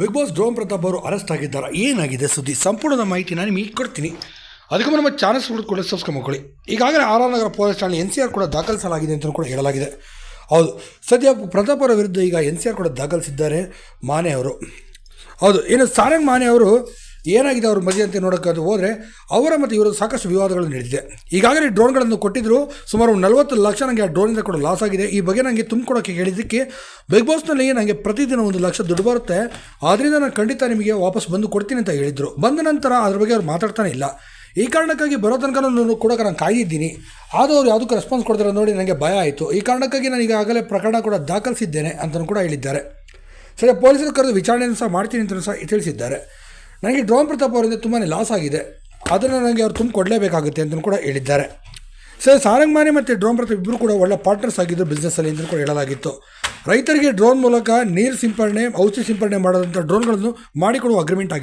Big boss drone Pratap ಅವರು arrest ಆಗಿದ್ದಾರೆ. ಏನಾಗಿದೆ ಸುದ್ದಿ? ಸಂಪೂರ್ಣದ ಮಾಹಿತಿ ನಾನು ನಿಮಗೆ ಕೊಡ್ತೀನಿ. ಅದಕ್ಕೂ ನಮ್ಮ ಚಾನಲ್ಸ್ ಕೂಡ ಸಬ್ಸ್ಕ್ರೈಬ್ ಮಾಡ್ಕೊಳ್ಳಿ. ಈಗಾಗಲೇ ಆರ್ ನಗರ ಪೊಲೀಸ್ ಠಾಣೆ ಎನ್ ಸಿ ಆರ್ ಕೂಡ ದಾಖಲಿಸಲಾಗಿದೆ ಅಂತ ಕೂಡ ಹೇಳಲಾಗಿದೆ. ಹೌದು. ಸದ್ಯ ಪ್ರತಾಪ್ ಅವರ ವಿರುದ್ಧ ಈಗ ಎನ್ ಸಿ ಆರ್ ಕೂಡ ದಾಖಲಿಸಿದ್ದಾರೆ ಮಾನೆ ಅವರು. ಹೌದು. ಏನು ಸಾರಂಗ್ ಮಾನೆ ಅವರು ಏನಾಗಿದೆ ಅವ್ರ ಮಧ್ಯೆ ಅಂತ ಅದು ಹೋದರೆ ಅವರ ಮತ್ತು ಇವರ ಸಾಕಷ್ಟು ವಿವಾದಗಳು ನಡೆದಿದೆ. ಈಗಾಗಲೇ ಡ್ರೋನ್ಗಳನ್ನು ಕೊಟ್ಟಿದ್ದರು ಸುಮಾರು ನಲವತ್ತು ಲಕ್ಷ ನನಗೆ ಆ ಡ್ರೋನಿಂದ ಕೂಡ ಲಾಸ್ ಆಗಿದೆ. ಈ ಬಗ್ಗೆ ನನಗೆ ತುಂಬಿಕೊಡೋಕ್ಕೆ ಹೇಳಿದ್ದಕ್ಕೆ ಬಿಗ್ ಬಾಸ್ನಲ್ಲಿ ನನಗೆ ಪ್ರತಿದಿನ ಒಂದು ಲಕ್ಷ ದುಡ್ಡು ಬರುತ್ತೆ. ಆದ್ದರಿಂದ ನಾನು ಖಂಡಿತ ನಿಮಗೆ ವಾಪಸ್ ಬಂದು ಕೊಡ್ತೀನಿ ಅಂತ ಹೇಳಿದರು. ಬಂದ ನಂತರ ಅದ್ರ ಬಗ್ಗೆ ಅವ್ರು ಮಾತಾಡ್ತಾನೆ ಇಲ್ಲ. ಈ ಕಾರಣಕ್ಕಾಗಿ ಬರೋ ತನಕ ನಾನು ಕೂಡ ನಾನು ಕಾಯ್ದಿದ್ದೀನಿ. ಆದರೂ ಅವ್ರು ಯಾವುದಕ್ಕೂ ರೆಸ್ಪಾನ್ಸ್ ಕೊಡ್ತಾರೆ ನೋಡಿ ನನಗೆ ಭಯ ಆಯಿತು. ಈ ಕಾರಣಕ್ಕಾಗಿ ನಾನು ಈಗಾಗಲೇ ಪ್ರಕರಣ ಕೂಡ ದಾಖಲಿಸಿದ್ದೇನೆ ಅಂತಲೂ ಕೂಡ ಹೇಳಿದ್ದಾರೆ. ಸರಿ, ಪೊಲೀಸರು ಕರೆದು ವಿಚಾರಣೆಯನ್ನು ಸಹ ಮಾಡ್ತೀನಿ ಅಂತಲೂ ಸಹ ತಿಳಿಸಿದ್ದಾರೆ. ನನಗೆ ಡ್ರೋನ್ ಪ್ರತಾಪ್ ಅವರಿಂದ ತುಂಬಾ ಲಾಸ್ ಆಗಿದೆ. ಅದನ್ನು ನನಗೆ ಅವ್ರು ತುಂಬ ಕೊಡಲೇಬೇಕಾಗುತ್ತೆ ಅಂತಲೂ ಕೂಡ ಹೇಳಿದ್ದಾರೆ. ಸರ್ ಸಾರಂಗ್ ಮಾನೆ ಮತ್ತು ಡ್ರೋನ್ ಪ್ರತಾಪ್ ಇಬ್ಬರು ಕೂಡ ಒಳ್ಳೆ ಪಾರ್ಟ್ನರ್ಸ್ ಆಗಿದ್ದರು ಬಿಸ್ನೆಸ್ಸಲ್ಲಿ ಅಂತ ಕೂಡ ಹೇಳಲಾಗಿತ್ತು. ರೈತರಿಗೆ ಡ್ರೋನ್ ಮೂಲಕ ನೀರು ಸಿಂಪರಣೆ ಔಷಧಿ ಸಿಂಪರಣೆ ಮಾಡೋದಂಥ ಡ್ರೋನ್ಗಳನ್ನು ಮಾಡಿಕೊಡುವ ಅಗ್ರಿಮೆಂಟ್ ಆಗಿದೆ.